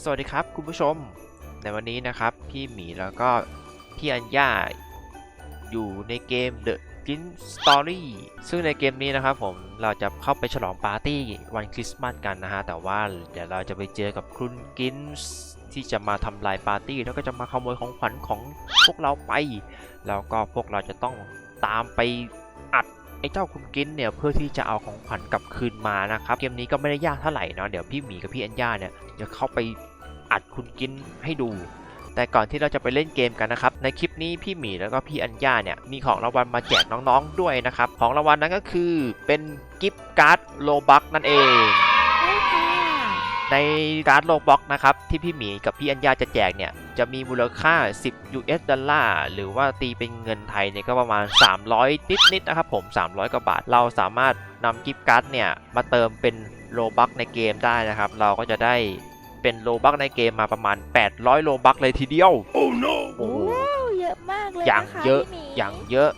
สวัสดีครับคุณผู้ชม ในวันนี้นะครับพี่หมีแล้วก็พี่อัญญาอยู่ในเกม The g i n Story ซึ่งในเกมนี้นะครับผมเราจะเข้าไปฉลองปาร์ตี้วันคริสต์มาสกันนะฮะ แต่ว่าเดี๋ยวเราจะไปเจอกับคุณกินที่จะมาทำลายปาร์ตี้แล้วก็จะมาขโมยของขวัญของพวกเราไป แล้วก็พวกเราจะต้องตามไปอัด ไอ้เจ้าคุณกินเนี่ยเพื่อที่จะเอาของขวัญกลับคืนมานะครับเกมนี้ก็ไม่ได้ยากเท่าไหร่เนาะเดี๋ยวพี่หมีกับพี่อัญญาเนี่ยจะเข้าไปอัดคุณกินให้ดู แต่ก่อนที่เราจะไปเล่นเกมกันนะครับในคลิปนี้พี่หมีแล้วก็พี่อัญญาเนี่ยมีของรางวัลมาแจกน้องๆด้วยนะครับของรางวัลนั้นก็คือเป็นกิฟต์การ์ดโลบักนั่นเอง ในการ์ดโลบ็อกนะครับ ที่พี่หมีกับพี่อัญญาจะแจกเนี่ย จะมีมูลค่า 10 US ดอลลาร์หรือว่าตีเป็นเงินไทยเนี่ยก็ประมาณ 300 นิดๆนะครับผม 300 กว่าบาท เราสามารถนำกิฟต์การ์ดเนี่ย มาเติมเป็นโลบักในเกมได้นะครับ เราก็จะได้เป็นโลบักในเกมมาประมาณ 800 โลบักเลยทีเดียว โอ้โหว้าวเยอะมากเลยอย่างนะคะเยอะพี่หมีอย่างเยอะ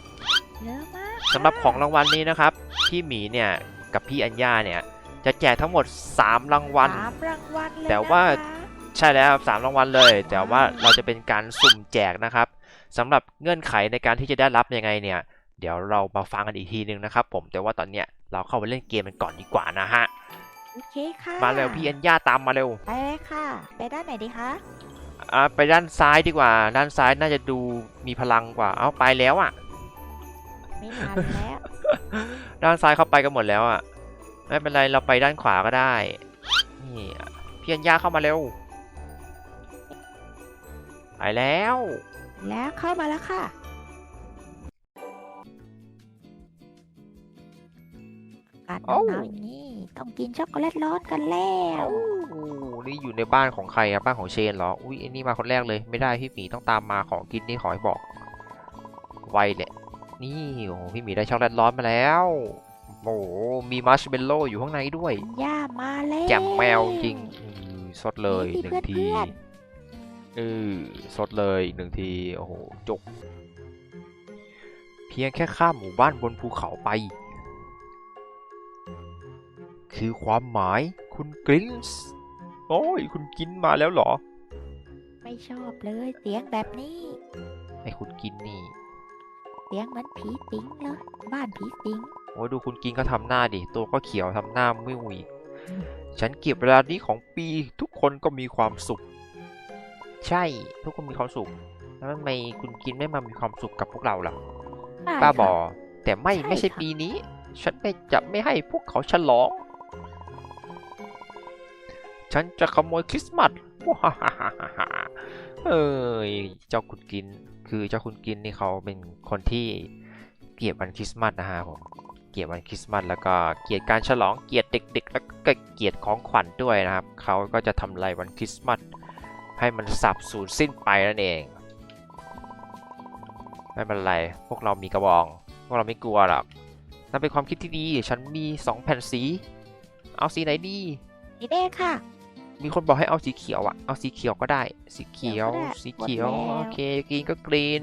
เยอะมากสำหรับของรางวัลนี้นะครับ พี่หมีเนี่ยกับพี่อัญญาเนี่ย จะแจกทั้งหมด 3 รางวัล สามรางวัลเลยแต่ว่า นะคะใช่แล้วครับสามรางวัลเลย แต่ว่าเราจะเป็นการสุ่มแจกนะครับสำหรับเงื่อนไขในการที่จะได้รับยังไงเนี่ย เดี๋ยวเรามาฟังกันอีกทีนึงนะครับผมแต่ว่าตอนเนี้ยเราเข้าไปเล่นเกมกันก่อนดีกว่านะฮะ โอเคค่ะมาเร็วพี่อัญญาตามมาเร็วไปเลยค่ะ ไปด้านไหนดีคะอ่าไปด้านซ้ายดีกว่า ด้านซ้ายน่าจะดูมีพลังกว่า เอาไปแล้วอะ ไม่ทันแล้ว ด้านซ้ายเข้าไปกันหมดแล้วอะ ไม่เป็นไรเราไปด้านขวาก็ได้ นี่พี่อัญญาเข้ามาเร็ว ไปแล้ว แล้วเข้ามาแล้วค่ะอากาศหนาวๆอย่างนี้ต้องกินช็อกโกแลตร้อนกันแล้วโอ้นี่อยู่ในบ้านของใครอะบ้านของเชนเหรอ อุ้ยอันนี้มาคนแรกเลย ไม่ได้พี่หมีต้องตามมาของกินนี่ขอให้บอก ไวแหละนี่โอ้โหพี่หมีได้ช็อกโกแลตร้อนมาแล้ว โอ้โหมีมัชเมลโล่อยู่ข้างในด้วย ย่ามาแล้วแจ่มแมวจริงอืมสดเลยนี่หนึ่เพื่งอนทีเพื่อนเออสดเลยอีกหนึ่งที โอ้โห จก เพียงแค่ข้ามหมู่บ้านบนภูเขาไป คือความหมายคุณกรินส์โอ้ย คุณกินมาแล้วเหรอ ไม่ชอบเลยเสียงแบบนี้ไอ้คุณกินนี่ เสียงเหมือนผีสิงเลยบ้านผีสิง โอ้ยดูคุณกินเขาทำหน้าดิ ตัวก็เขียวทำหน้าไม่หวีกฉันเก็บเวลานี้ของปีทุกคนก็มีความสุข ใช่ทุกคนมีความสุข แล้วทำไมคุณกินไม่มามีความสุขกับพวกเราล่ะใช่ป้าค่ะบอ แต่ไม่ใช่ไม่ใช่ค่ะปีนี้ ฉันไม่จะไม่ให้พวกเขาฉลองฉันจะขโมยคริสต์มาสว้าฮ่าฮ่าฮ่าฮ่าเอ้ยเจ้าคุณกิน คือเจ้าคุณกินนี่เขาเป็นคนที่เกลียดวันคริสต์มาสนะฮะผม เกลียดวันคริสต์มาสแล้วก็เกลียดการฉลองเกลียดเด็ก ๆ แล้วก็เกลียดของขวัญด้วยนะครับเขาก็จะทำลายวันคริสต์มาสให้มันสับสูญสิ้นไปนั่นเอง ไม่เป็นไรพวกเรามีกระบอง พวกเราไม่กลัวหรอกนั่นเป็นความคิดที่ดีฉันมี2แผ่นสี เอาสีไหนดีสีแดงค่ะ มีคนบอกให้เอาสีเขียวอะเอาสีเขียวก็ได้ สีเขียวเขียวก็ได้สีเขียวหมดแล้วโอเคกรีนก็กรีน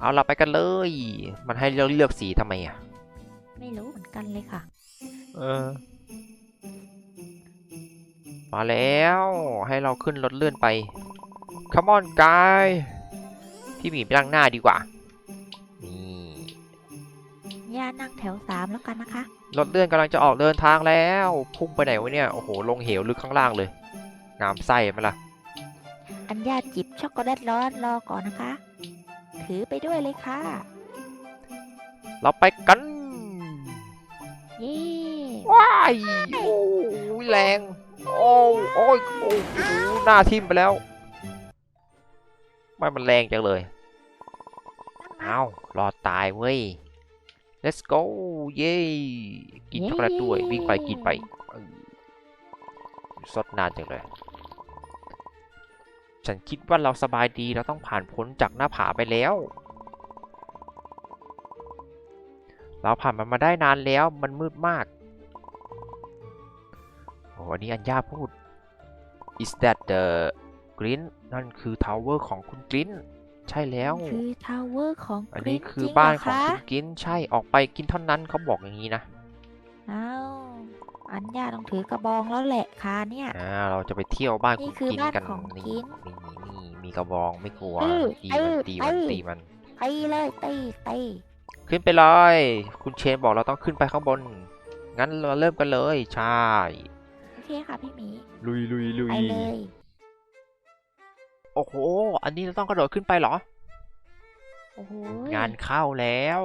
เอาเราไปกันเลย มันให้เราเลือกสีทำไมอะไม่รู้เหมือนกันเลยค่ะ เออ มาแล้วให้เราขึ้นรถเลื่อนไป Come on guy พี่หมีไปนั่งหน้าดีกว่า นี่ย่านั่งแถวสามแล้วกันนะคะ รถเลื่อนกำลังจะออกเดินทางแล้ว พุ่งไปไหนวะเนี่ย โอ้โห ลงเหวลึกข้างล่างเลย งามไส้ไหมล่ะ อัญญาจิบช็อกโกแลตร้อนรอก่อนนะคะ ถือไปด้วยเลยค่ะ เราไปกัน เย้ว้ายโอ้ยแรง โอ้ยโอ้ยโอ้ยโอ้โหหน้าทิ่มไปแล้ว ไม่มันแรงจังเลยอ้าวรอดตายเว้ย let's go เย้กินช็อกโกแลตด้วย วิ่งไปกินไปเออสดนานจังเลย ฉันคิดว่าเราสบายดีเราต้องผ่านพ้นจากหน้าผาไปแล้ว เราผ่านมันมาได้นานแล้วมันมืดมากโอ้อันนี้อัญญาพูด is that the green นั่นคือ tower ของคุณกรินใช่แล้ว คือทาวเวอร์ของอันกรีนี้นคือจริงบ้านเหรของคะคุณกินใช่ออกไปกินเท่านั้นเขาบอกอย่างนี้นะอ้าว อันย่าต้องถือกระบองแล้วแหละค่ะเนี่ย อ่าเราจะไปเที่ยวบ้านนี่คุณคือกินบ้านกันของนี่กินนี่นี่มีกระบองไม่กลัวเออตีเอมันอตีมันเออ ตีมัน ตีเลยตีตีขึ้นไปเลย คุณเชนบอกเราต้องขึ้นไปข้างบน งั้นเราเริ่มกันเลย ใช่ โอเคค่ะพี่หมีลุยลุยลุยไปเลยโอ้โห อันนี้เราต้องกระโดดขึ้นไปเหรอ โอ้โหงานเข้าแล้ว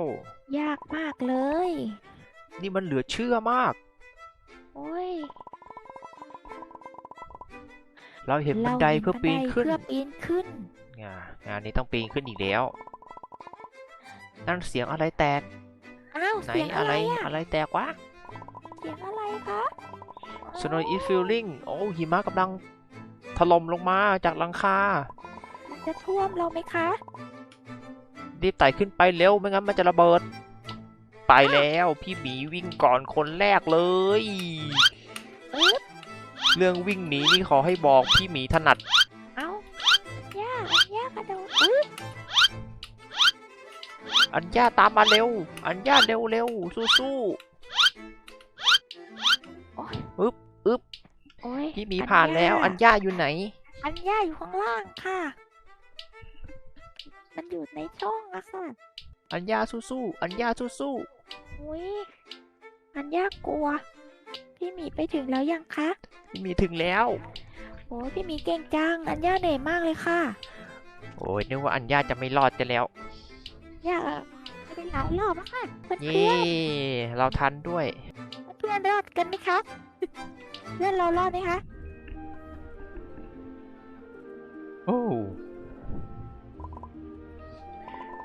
ยากมากเลย นี่มันเหลือเชื่อมาก โอ้ยเราเห็นบันไดเพื่อปีนขึ้นเพื่อปีนขึ้นงานงานนี้ต้องปีนขึ้นอีกแล้ว นั่นเสียงอะไรแตก อ้าวไหนเสียงอะอะไรไรอะอะไรแตกวะ เสียงอะไรคะ Snow is falling โอ้หิมะกำลังถล่มลงมาจากหลังคามันจะท่วมเราไหมคะ รีบไต่ขึ้นไปเร็วไม่งั้นมันจะระเบิด ไปแล้วพี่หมีวิ่งก่อนคนแรกเลยอึ๊บเรื่องวิ่งหนีนี่ขอให้บอกพี่หมีถนัด เอ้าย่าย่ากระโดดอุ๊ยอัญญาตามมาเร็ว อัญญาเร็วเร็วสู้สู้โอ้ยอึ๊บอึ๊บโอ้ยพี่หมีผ่านแล้ว อัญญาอยู่ไหน อันย่าอยู่ข้างล่างค่ะ มันอยู่ในช่องอะค่ะ อัญญาสู้สู้อัญญาสู้สู้อุ้ยอันย่ากลัว พี่หมีไปถึงแล้วยังคะพี่หมีถึงแล้ว โอ้ยพี่หมีเก่งจัง อันย่าเหนื่อยมากเลยค่ะ โอ้ยนึกว่าอัญญาจะไม่รอดจะแล้วย่าไปเป็นหลายรอบแล้วค่ะ เพื่อนเย่เราทันด้วย เพื่อนรอดกันไหมคะ เพื่อนเรารอดไหมคะ โอ้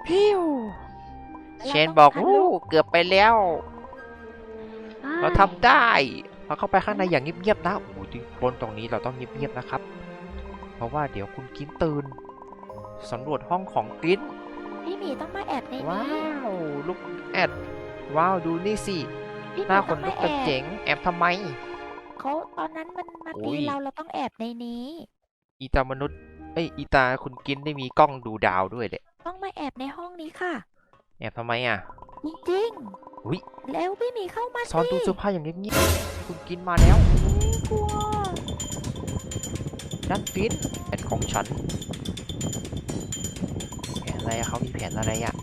พิว เชนบอกวู้เกือบไปแล้ว เราทำได้ เราเข้าไปข้างในอย่างเงียบๆนะโอ้โหที่บนตรงนี้เราต้องเงียบๆนะครับ เพราะว่าเดี๋ยวคุณกินตื่นสำรวจห้องของกินพี่หมีต้องมาแอบในว้านี้วลูกแอดว้าวดูนี่สิพี่หน้ามีคต้อนงลุมากแอกันบเจ๋งแอบทำไม เขาตอนนั้นมันมาโอ้ตีย เราเราต้องแอบในนี้ อีตามนุษย์เอ้ยอีตาคุณกินได้มีกล้องดูดาวด้วยเด็ต้องมาแอบในห้องนี้ค่ะ แอบทำไมอะ จริงอุ๊ยๆแล้วพี่หมีเข้ามาซ่อนตู้สิเสื้อผ้าอย่างเงียบๆคุณกินมาแล้วอุ๊ยกลัวนั่นกินแผนของฉันแผนอะไรอะเขามีแผนอะไรอะ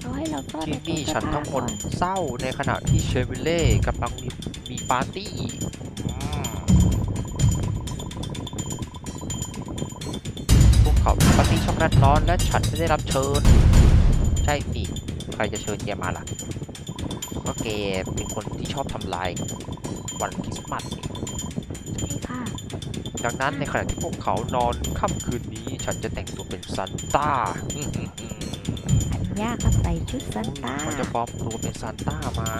เขาให้เราซ่อนที่ในตู้นี่เสื้ฉัอนผ้าทั้งหมก่ดอนเศร้าในขณะที่เชฟวิเล่กำลังมีมีปาร์ตี้ ขามีปาร์ตี้ช็อกโกแลตร้อนและฉันไม่ได้รับเชิญ ใช่สิ ใครจะเชิญแกมาล่ะ ก็แกเป็นคนที่ชอบทำลายวันคริสต์มาสนี่ใช่ค่ะ ดังนั้นในขณะที่พวกเขานอนค่ำคืนนี้ ฉันจะแต่งตัวเป็นซานต้าอืมอืมอืมอันยากก็ใส่ชุดซันต้าเขาจะปลอมตัวเป็นซานต้ามา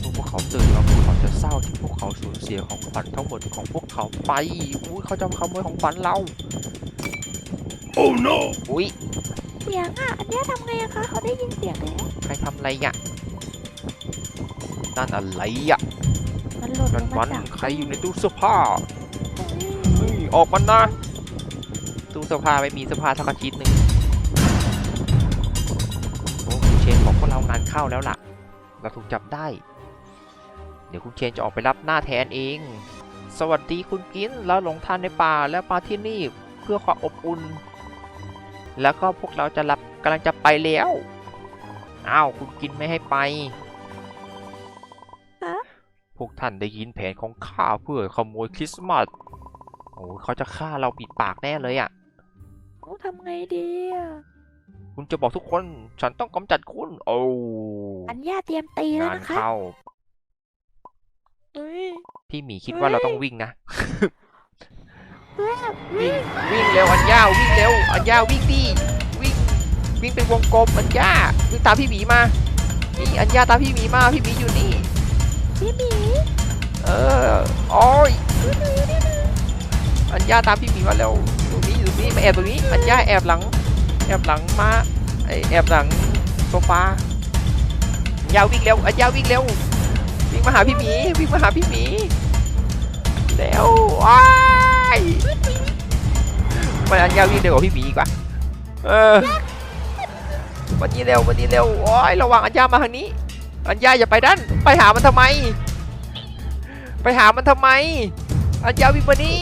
และเมื่อพวกเขาตื่นมาพวกเขาจะเศร้าที่พวกเขาสูญเสียของขวัญทั้งหมดของพวกเขาไปอุ้ยเขาจะมาขโมยของขวัญเรา Oh no! อุ้ยเสียงอะ อันเนี้ยทำไงอะคะ เขาได้ยินเสียงแล้ว ใครทำอะไรอะนั่นอะไรอะมันหล่นลนั่นงมัมานจากใครอยู่ในตู้เสื้อผ้าเฮ้ยเฮ้ยออกมานะตู้เสื้อผ้าไม่มีเสื้อผ้าสักชิ้นหนึ่งโอ้คุณเชนบอกพวกเรางานเข้าแล้วล่ะ เราถูกจับได้ เดี๋ยวคุณเชนจะออกไปรับหน้าแทนเอง สวัสดีคุณกินเราหลงทางในป่าแล้วมาที่นี่เพื่อความอบอุ่น แล้วก็พวกเราจะรับกำลังจะไปแล้วอ้าวคุณกินไม่ให้ไป พวกท่านได้ยินแผนของข้าเพื่อขโมยคริสต์มาสโอ้ยเขาจะฆ่าเราปิดปากแน่เลยอะโอ้ทำไงดีอะคุณจะบอกทุกคน ฉันต้องกำจัดคุณ โอ้อันย่าเตรียมตีแล้วงานนะคะเข้า เฮ้ยพี่หมีคิดว่าเราต้องวิ่งนะเพื่อนวิ่งวิ่งเร็วอัญญาวิ่งเร็วอัญญาวิ่งดิวิ่งวิ่งเป็นวงกลมอัญญาวิ่งตามพี่หมีมานี่อัญญาตามพี่หมีมาพี่หมีอยู่นี่ พี่หมีเออโอ้ยอัญญาตามพี่หมีมาเร็วตรงนี้อยู่ตรงนี้มาแอบตรงนี้อัญญาแอบหลัง แอบหลังมาไอแอบหลังโซฟาอัญญาวิ่งเร็วอัญญาวิ่งเร็ว วิ่งมาหาพี่หมีวิ่งมาหาพี่หมีเร็วว้ายมันอัญญาวิ่งเร็วกว่าพี่หมีอีกว่าเออวันนี้เร็ววันนี้เร็วโอ้ยระวังอัญญามาทางนี้ อัญญาอย่าไปด้านไปหามันทำไม ไปหามันทำไม อัญญาวิ่งมานี่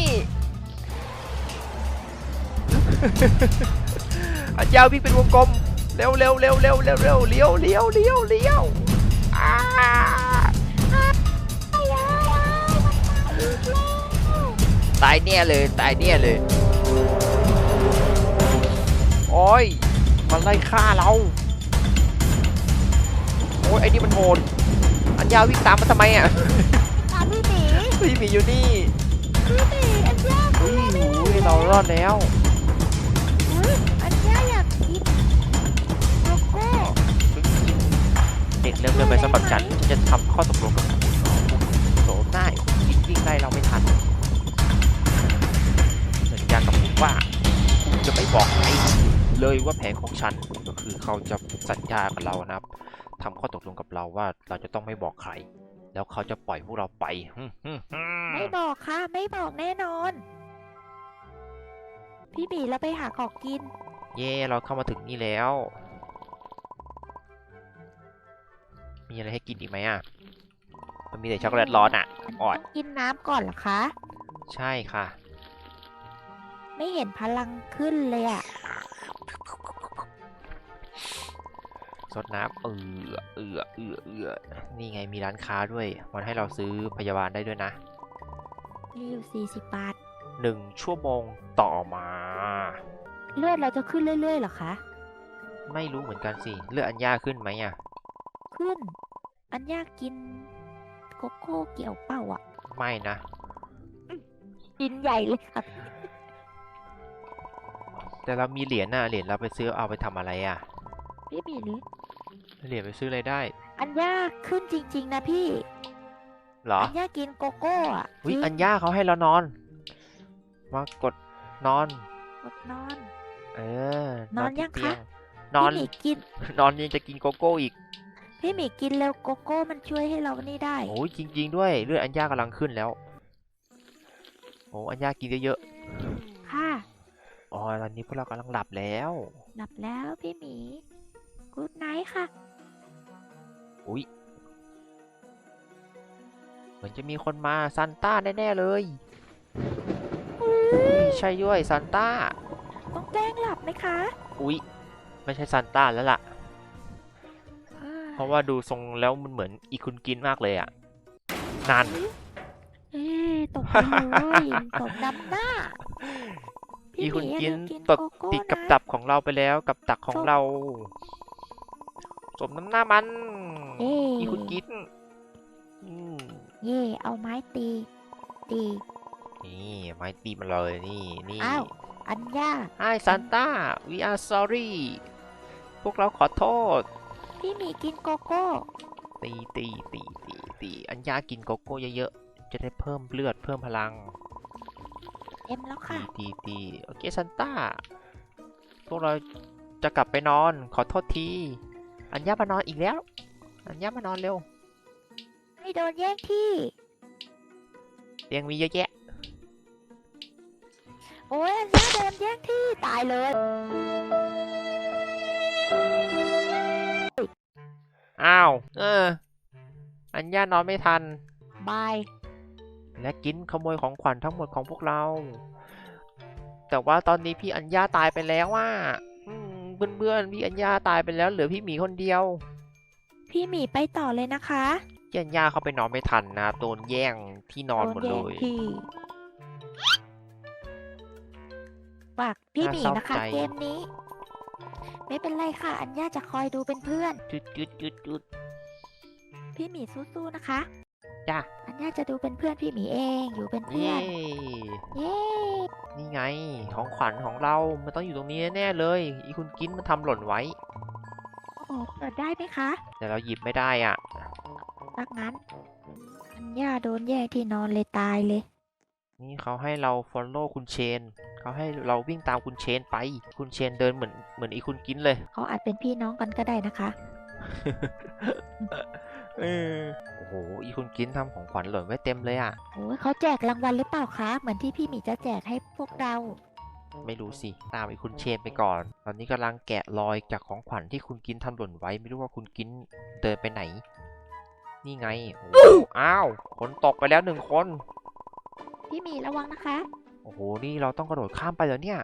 อัญญาวิ่งเป็นวงกลมเร็วเร็วเร็วเร็วเร็วเร็วเลี้ยวเลี้ยวเลี้ยวเลี้ยวอ้า ตายเนี่ยเลย ตายเนี่ยเลย โอ้ย มันไล่ฆ่าเรา โอ้ยไอ้นี่มันโหด อัญญาวิ่งตามมาทำไมอะตามพี่หมีพี่หมีอยู่นี่พี่หมีอันยาอุ้ยอุ้ยเรารอดแล้วอุ๊ยอันยาอยากกินโกโก้เด็กเร็วเกินไปสำหรับฉันฉันจะทำข้อตกลงกับคุณโสมได้วิ่งวิ่งไล่เราไม่ทันสัญ ญากับผมว่าผมจะไม่บอกใครเลยว่าแผนของฉันก็คือเขาจะสัญญากับเรานะครับทำข้อตกลงกับเราว่าเราจะต้องไม่บอกใคร แล้วเขาจะปล่อยพวกเราไปฮึ่มฮึ่มฮึ่มไม่บอกค่ะไม่บอกแน่นอน พี่หมีเราไปหาของกิน เย่เราเข้ามาถึงนี่แล้ว มีอะไรให้กินอีกไหมอะมันมีแต่ช็อกโกแลตร้อนอะออดต้องกินน้ำก่อนเหรอคะ ใช่ค่ะ ไม่เห็นพลังขึ้นเลยอะสดน้ำเอือเอือเอือเอือนี่ไงมีร้านค้าด้วย มันให้เราซื้อพยาบาลได้ด้วยนะมีอยู่ 40 บาทหนึ่งชั่วโมงต่อมา เลือดเราจะขึ้นเรื่อยๆเหรอคะ ไม่รู้เหมือนกันสิเลือดอัญญาขึ้นไหมอะ ขึ้น อันยากกินโกโก้เกี่ยวเป้าอะ ไม่นะ กินใหญ่เลยค่ะ แต่เรามีเหรียญน่ะเหรียญเราไปซื้อเอาไปทำอะไรอะ พี่หมีหรือเหรียญไปซื้ออะไรได้อันยากขึ้นจริง ๆ นะพี่เหรออันยากกินโกโก้อะวิจริงอัญญาเขาให้เรานอน มากดนอน อดนอน เออนอนที่ยังคะ เตีนอน พี่หมีกิน นอนยังจะกินโกโก้อีก พี่หมีกินแล้วโกโก้มันช่วยให้เรานี่ได้ โอ้ยจริง ๆ ด้วยเลือดอัญญากำลังขึ้นแล้ว โอ้อัญญากินเยอะค่ะๆอ๋อ ตอนนี้พวกเรากำลังหลับแล้ว หลับแล้วพี่หมีกูดไนท์ค่ะ อุ้ยเหมือนจะมีคนมาซันต้าแน่ๆเลยอุ๊ยใช่ด้วยซันต้า ต้องแกล้งหลับไหมคะ อุ๊ย ไม่ใช่ซันต้าแล้วล่ะอ่าเพราะว่าดูทรงแล้วมันเหมือนอีคุณกินมากเลยอะ นาน เอ๊ะตกไปเลยตกดำหน้า อีพี่หคุณมีอย่ากินลืมกินตดโกโก้ติดกับนะตับของเราไปแล้วกับตักของส้มเรา สมน้ำหน้ามันเอ๊ะอีคุณกินอืมเย่เอาไม้ตี ตี นี่ไม้ตีมันเลยนี่นี่ อ้าว อันยาก Hi Santa we are sorry พวกเราขอโทษ พี่หมีกินโกโก้ ตีตีตีตีตีอัญญากินโกโก้เยอะๆ จะได้เพิ่มเลือดเพิ่มพลัง เอ็มแล้วตีค่ะตีตีโอเคซันต้า พวกเราจะกลับไปนอน ขอโทษที อัญญามานอนอีกแล้ว อัญญามานอนเร็ว ไม่โดนแย่งที่เตียงมีเยอะแยะ โอ้ยอันยาโดนแย่งที่ตายเลยอ้าว เออ อัญญานอนไม่ทัน บาย และกินขโมยของขวัญทั้งหมดของพวกเรา แต่ว่าตอนนี้พี่อัญญาตายไปแล้วว่าเพื่อนๆพี่อัญญาตายไปแล้วเหลือพี่หมีคนเดียว พี่หมีไปต่อเลยนะคะพี่อัญญาเขาไปนอนไม่ทันนะโดนแย่งที่นอนหมดโดเลนแย่งยที่ฝากพี่หมีน่าเศร้านะคะใจเกมนี้ ไม่เป็นไรค่ะ อัญญาจะคอยดูเป็นเพื่อนจุดจุดจุดจุดพี่หมีสู้ๆนะคะ จ้ะอัญญาจะดูเป็นเพื่อนพี่หมีเองอยู่เป็นเพื่อเย้นเย้นี่ไงของขวัญของเรา มันต้องอยู่ตรงนี้แน่ๆเลย อีคุณกินมันทำหล่นไว้ โอ้เปิดได้ไหมคะแต่เราหยิบไม่ได้อะตักงั้นอัญญาโดนแย่งที่นอนเลยตายเลย นี่เขาให้เรา follow คุณเชน เขาให้เราวิ่งตามคุณเชนไป คุณเชนเดินเหมือนเหมือนอีคุณกินเลย เขาอาจเป็นพี่น้องกันก็ได้นะคะ เออ โอ้โหอีคุณกินทำของขวัญหล่นไว้เต็มเลยอะ โอ้ยเขาแจกรางวัลหรือเปล่าคะ เหมือนที่พี่หมีจะแจกให้พวกเรา ไม่รู้สิ ตามไอ้คุณเชนไปก่อน ตอนนี้กำลังแกะรอยจากของขวัญที่คุณกินทำหล่นไว้ ไม่รู้ว่าคุณกินเดินไปไหน นี่ไงโอ้โหอ้าวคนตกไปแล้วหนึ่งคน พี่หมีระวังนะคะโอ้โห นี่เราต้องกระโดดข้ามไปเหรอเนี่ย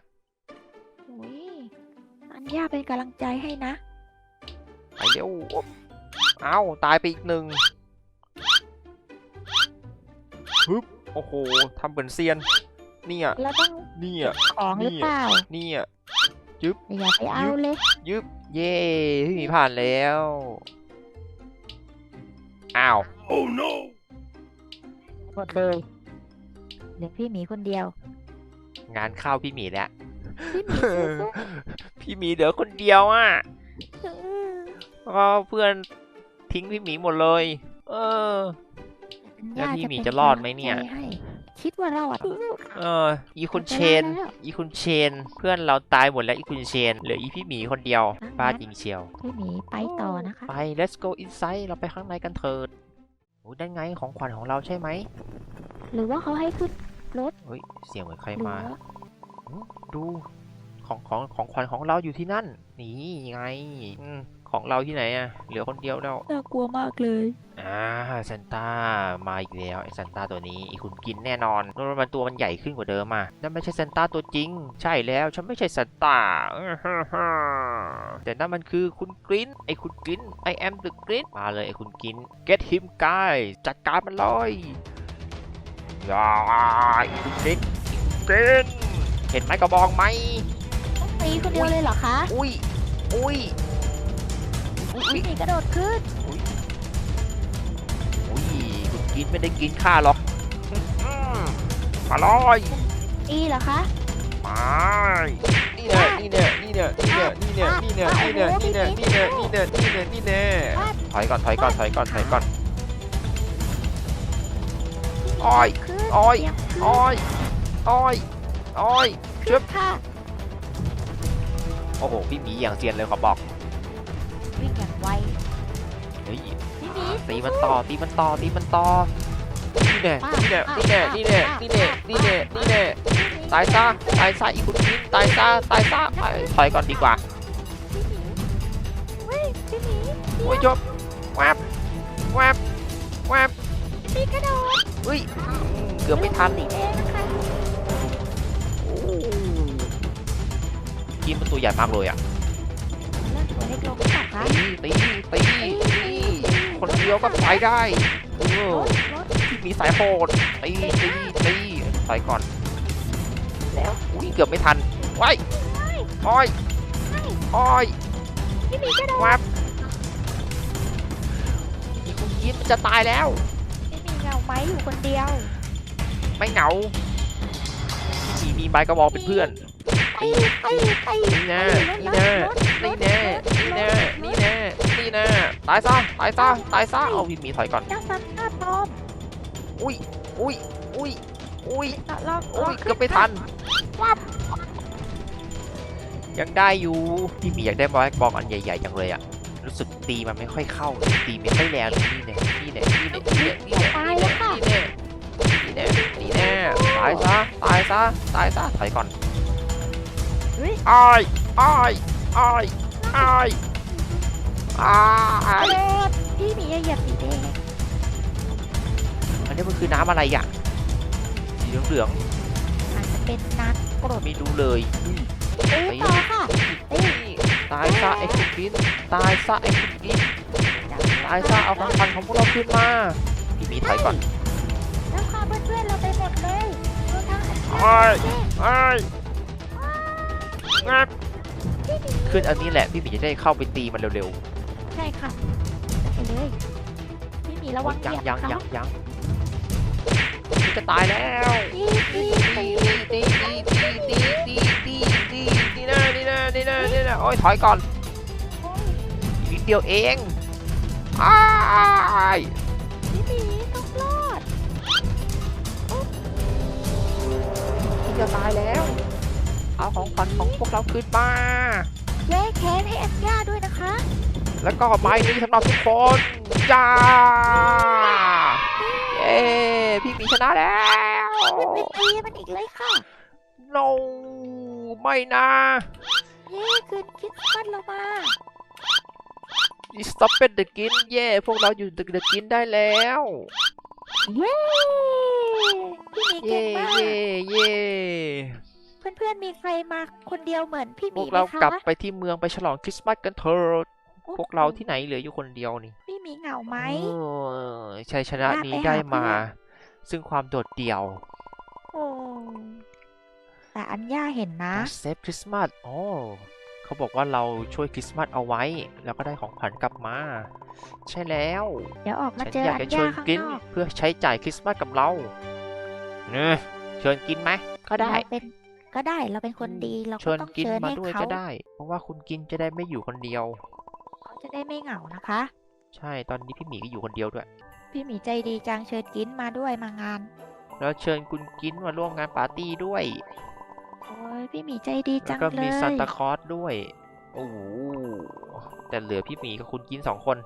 อุ้ยอัญญาเป็นกำลังใจให้นะ ไปเร็วอ้าวตายไปอีกหนึ่ง ฮึบโอ้โหทำเหมือนเซียน เนี่ยเราต้องเนี่ยของหรือเปล่าเนี่ยอย่าไปเอาเลยยึบเย้พี่หมีผ่านแล้วอ้าว Oh no! หมดเลยเหลือพี่หมีคนเดียว งานเข้าพี่หมีแล้วพี่หมีสู้พี่หมีเหลือคนเดียวอะๆเพราะเพื่อนทิ้งพี่หมีหมดเลย เออ แล้วพี่หมีจะรอดไหมเนี่ยป็กำลังใจให้คิดว่ารอดเออ อีคุณเชนจะได้แล้วอีคุณเชน เพื่อนเราตายหมดแล้วอีคุณเชน เหลืออีพี่หมีคนเดียวงั้นบ้าจริงเชียว พี่หมีไปต่อนะคะ ไป let's go inside เราไปข้างในกันเถิดโอ้ยได้ไงของขวัญของเราใช่ไหม หรือว่าเขาให้ขึ้นเฮ้ย เสียงเหมือนใครหรือมาว่าดู ของของของขวัญของเราอยู่ที่นั่น นี่ไงอืม ของเราที่ไหนอะเหลือคนเดียวแล้วน่ากลัวมากเลยอ่าซานต้ามาอีกแล้วไอ้ซานต้าตัวนี้อีคุณกินแน่นอนนั่นมันตัวมันใหญ่ขึ้นกว่าเดิมอะนั่นไม่ใช่ซานต้าตัวจริง ใช่แล้วฉันไม่ใช่ซานต้าอื้อฮ่าฮ่าแต่นั่นมันคือคุณกรินไอ้คุณกริน I am the Grin มาเลยไอ้คุณกิน get him guy จัดการมันเลยอย่าไอ้คุณกรินกรินเห็นไหมกระบองไหมต้องตีคนเดียวเลยเหรอคะอุ้ยอุ้ย อุ้ยพี่หมีกระโดดขึ้นอุ้ยคุณกินไม่ได้กินข้าหรอกอืมมาลอยตีเหรอคะมานี่แน่นี่แน่นี่แน่นี่แน่นี่แน่นี่แน่นี่แน่นี่แน่นี่แน่นี่แน่นี่แน่นี่แน่ถอยก่อนถอยก่อนถอยก่อนถอยก่อนอ้อยขึ้นอ้อยเตรีมขึ้นอ้อยอ้อยอ้อยขึ้นค่ะโอ้โหพี่หมีอย่างเซียนเลยขอบอก ตีมันต่อตีมันต่อตีมันต่อนี่แน่นี่แน่นี่แน่นี่แน่นี่แน่นี่แน่นี่แน่ตายซะตายซะอีกคุณกินตายซะตายซะไปถอยก่อนดีกว่าพี่หมีเฮ้ยพี่หมีโอ้ยจบแวบแวบแวบพี่กระโดดเฮ้ยเกือบไม่ทันสีแดงนะคะโอ้กินมันตัวใหญ่มากเลยอะเรื่องตัวเล็กลงหรือเปล่าคะตีตีตีตี คนเดียวก็ไปได้เออรถรถที่มีสายโหดตีตีตีถอยก่อน แล้วอุ้ยเกือบไม่ทันว้ายอ้อยอ้อยพี่หมีกระโดดแวบอีกคุณกินมันจะตายแล้วพี่หมีเหงาไหมอยู่คนเดียว ไม่เหงาพี่มีมีใบกระบอกเป็นเพื่อนไปไปไปนี่แน่นี่แน่นี่แน่นี่แน่นี่แน่นี่แน่ตายซะตายซะตายซะเอาพี่หมีถอยก่อนเจ้าซันต้าปลอมอุ้ยอุ้ยอุ้ยอุ้ยลองลองอุ้ยเกือบไม่ทันวับยังได้อยู่พี่หมีอยากได้บอลบอลอันใหญ่ๆจังเลยอะรู้สึกตีมันไม่ค่อยเข้าตีไม่ค่อยแรงเลยนี่แน่นี่แน่นี่แน่นี่แน่นี่แน่ตายแล้วค่ะนี่แน่นี่แน่นี่แน่ตายซะตายซะตายซะถอยก่อนเฮ้ยอ้ายอ้ายอ้ายอ้าย อ้ากยระโดดพี่หมีอย่าเหยียบสีแดงอันนี้มันคือน้ำอะไรอะสีเหลืองอาจจะเป็นน้ำกรดๆไม่รู้เลยอุ้ยเอ้ยต่อค่ะเอ้ยตายซะไอ้คุณกินตายซะไอ้คุณกินตายซะเอาของขวัญของพวกเราขึ้นมาพี่หมีถอยก่อนแล้วพาเพื่อนๆเราไปหมดเลยรวมทั้งอันอ้ายเจ๊อ้ายงับขึ้นอันนี้แหละพี่หมีจะได้เข้าไปตีมันเร็ว ใช่ค่ะไปเลยพี่หมีๆระวังยังเหยียัยงบยังเขายังพี่จะตายแล้วตีตีตีตีตีตีตีตีตีตีตีนี่นะนี่นะนี่นะนี่นะโอ้ยถอยก่อนโอ้ยอีกนิดเดียวเองอ้ายพี่หมีต้องรอดพี่จะตายแล้ว เอาของขวัญของพวกเราคืนมาแก้แค้นให้อัญญาด้วยนะคะ แล้วก็ใบนี้สำหรับทุกคนจ้าเย้พี่หมีชนะแล้วไม่ไปตีมันอีกเลยค่ะ no ไม่นะเย้คืนคริสต์มาสเรามา Stop it the กินเย่พวกเราอยู่ the the กินได้แล้วเย้พี่หมีเก่เย่งมากเย่เย่เพื่อนๆมีใครมาคนเดียวเหมือนพี่หพมีวกไหมเราคะกลับไปที่เมืองไปฉลองคริสต์มาสกันเถอะโอ้ พวกเราที่ไหนเหลืออยู่คนเดียวนี่พี่หมีเหงาไหมเออชัยชนะลากไปนี้หาได้เพื่อนมา ซึ่งความโดดเดี่ยวโอ้แต่อัญญาเห็นนะเซฟคริสต์มาสโอ้เขาบอกว่าเราช่วยคริสต์มาสเอาไว้ แล้วก็ได้ของขวัญกลับมา ใช่แล้ว เดี๋ยวออกมาฉันเจออยากอัญจะเชิญาญข้างกินนอกเพื่อใช้จ่ายคริสต์มาสกับเราเนี่ยเชิญกินไหมก็ได้เราเป็นก็ได้เราเป็นคนดีเราก็เชิญต้องกินเชิญมาให้ด้วยเขาก็ได้ เพราะว่าคุณกินจะได้ไม่อยู่คนเดียวเขา จะได้ไม่เหงานะคะ ใช่ตอนนี้พี่หมีก็อยู่คนเดียวด้วย พี่หมีใจดีจังเชิญกินมาด้วยมางาน แล้วเชิญคุณกินมาร่วมงานปาร์ตี้ด้วย โอ้ยพี่หมีใจดีแล้จัวงก็เลมียซานตาคลอสด้วย โอ้โห แต่เหลือพี่หมีกับคุณกินสองคน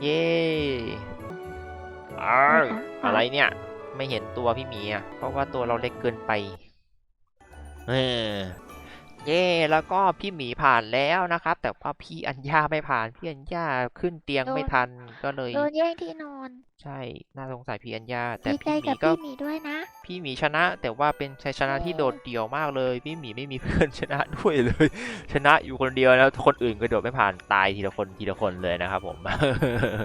เย้อ้าวอะไรเนี่ย ไม่เห็นตัวพี่หมีอะ เพราะว่าตัวเราเล็กเกินไป เออ เย่แล้วก็พี่หมีผ่านแล้วนะครับ แต่ว่าพี่อัญญาไม่ผ่าน พี่อัญญาขึ้นเตียงไม่ทันก็เลย โดนแย่งที่นอน ใช่น่าสงสัยพี่อัญญา แต่ดีใจพี่หมีกับก็ พี่หมีด้วยนะ พี่หมีชนะ แต่ว่าเป็นชัยชนะที่เออโดดเดี่ยวมากเลย พี่หมีไม่มีเพื่อนชนะด้วยเลย ชนะอยู่คนเดียวแล้วคนอื่นก็โดดไม่ผ่านตายทีละคนทีละคนเลยนะครับผม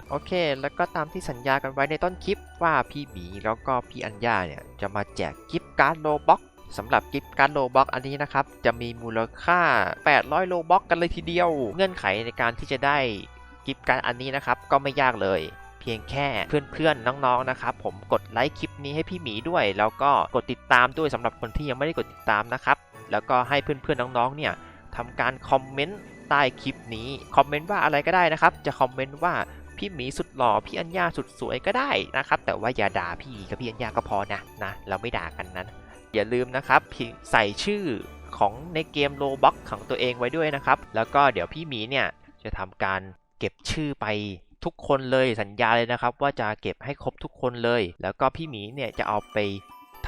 โอเค แล้วก็ตามที่สัญญากันไว้ในต้นคลิปว่าพี่หมีแล้วก็พี่อัญญาเนี่ยจะมาแจกกิฟต์การ์ดโลบ็อก สำหรับกิฟต์การ์ดโลบ็อกอันนี้นะครับ จะมีมูลค่า 800 โลบ็อกกันเลยทีเดียว เงื่อนไขในการที่จะได้กิฟต์การ์ดอันนี้นะครับ ก็ไม่ยากเลย เพียงแค่เพื่อนๆ น้องๆ นะครับ ผมกดไลค์คลิปนี้ให้พี่หมีด้วย แล้วก็กดติดตามด้วยสำหรับคนที่ยังไม่ได้กดติดตามนะครับ แล้วก็ให้เพื่อนๆ น้องๆ เนี่ยทำการคอมเมนต์ใต้คลิปนี้ คอมเมนต์ว่าอะไรก็ได้นะครับ จะคอมเมนต์ว่าพี่หมีสุดหล่อพี่อัญญาสุดสวยก็ได้นะครับ แต่ว่าอย่าด่าพี่กับพี่อัญญาก็พอนะนะ เราไม่ด่ากันนั้น อย่าลืมนะครับใส่ชื่อของในเกมโลบ็อกของตัวเองไว้ด้วยนะครับ แล้วก็เดี๋ยวพี่หมีเนี่ยจะทำการเก็บชื่อไปทุกคนเลยสัญญาเลยนะครับ ว่าจะเก็บให้ครบทุกคนเลย แล้วก็พี่หมีเนี่ยจะเอาไป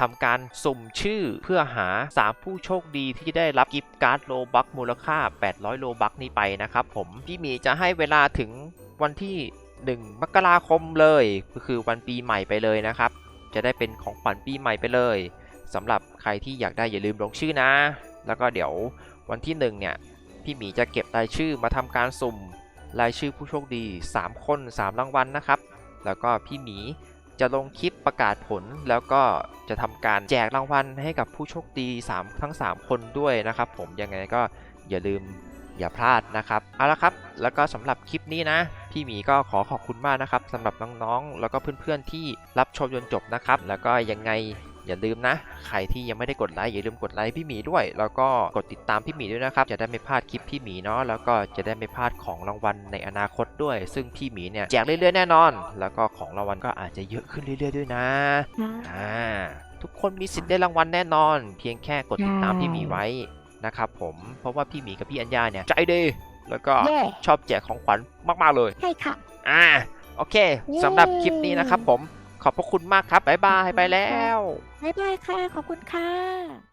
ทำการสุ่มชื่อเพื่อหา 3 ผู้โชคดีที่ได้รับกิฟต์การ์ดโลบักมูลค่า 800 โลบักนี้ไปนะครับผมพี่หมีจะให้เวลาถึงวันที่ 1 มกราคมเลย ก็คือวันปีใหม่ไปเลยนะครับ จะได้เป็นของขวัญปีใหม่ไปเลย สำหรับใครที่อยากได้อย่าลืมลงชื่อนะ แล้วก็เดี๋ยววันที่หนึ่งเนี่ยพี่หมีจะเก็บรายชื่อมาทำการสุ่มรายชื่อผู้โชคดี 3 คน 3 รางวัลนะครับ แล้วก็พี่หมีจะลงคลิปประกาศผล แล้วก็จะทำการแจกรางวัลให้กับผู้โชคดี 3 ทั้ง 3 คนด้วยนะครับผมยังไงก็อย่าลืมอย่าพลาดนะครับเอาละครับ แล้วก็สำหรับคลิปนี้นะ พี่หมีก็ขอขอบคุณมากนะครับสำหรับน้องๆ แล้วก็เพื่อนๆที่รับชมจนจบนะครับ แล้วก็ยังไง อย่าลืมนะ ใครที่ยังไม่ได้กดไลค์อย่าลืมกดไลค์พี่หมีด้วย แล้วก็กดติดตามพี่หมีด้วยนะครับ จะได้ไม่พลาดคลิปพี่หมีเนาะ แล้วก็จะได้ไม่พลาดของรางวัลในอนาคตด้วย ซึ่งพี่หมีเนี่ยแจกเรื่อยๆแน่นอน แล้วก็ของรางวัลก็อาจจะเยอะขึ้นเรื่อย ๆ ด้วยนะ อ่า ทุกคนมีสิทธิ์ได้รางวัลแน่นอน เพียงแค่กดติดตามพี่หมีไว้นะครับผม เพราะว่าพี่หมีกับพี่อัญญาเนี่ยใจดี แล้วก็เย่ชอบแจกของขวัญมากๆเลย ใช่ค่ะ อ่า โอเคสำหรับคลิปนี้นะครับผม ขอบพระคุณมากครับบ๊ายบายไปแล้ว บ๊ายบายค่ะ ขอบคุณค่ะ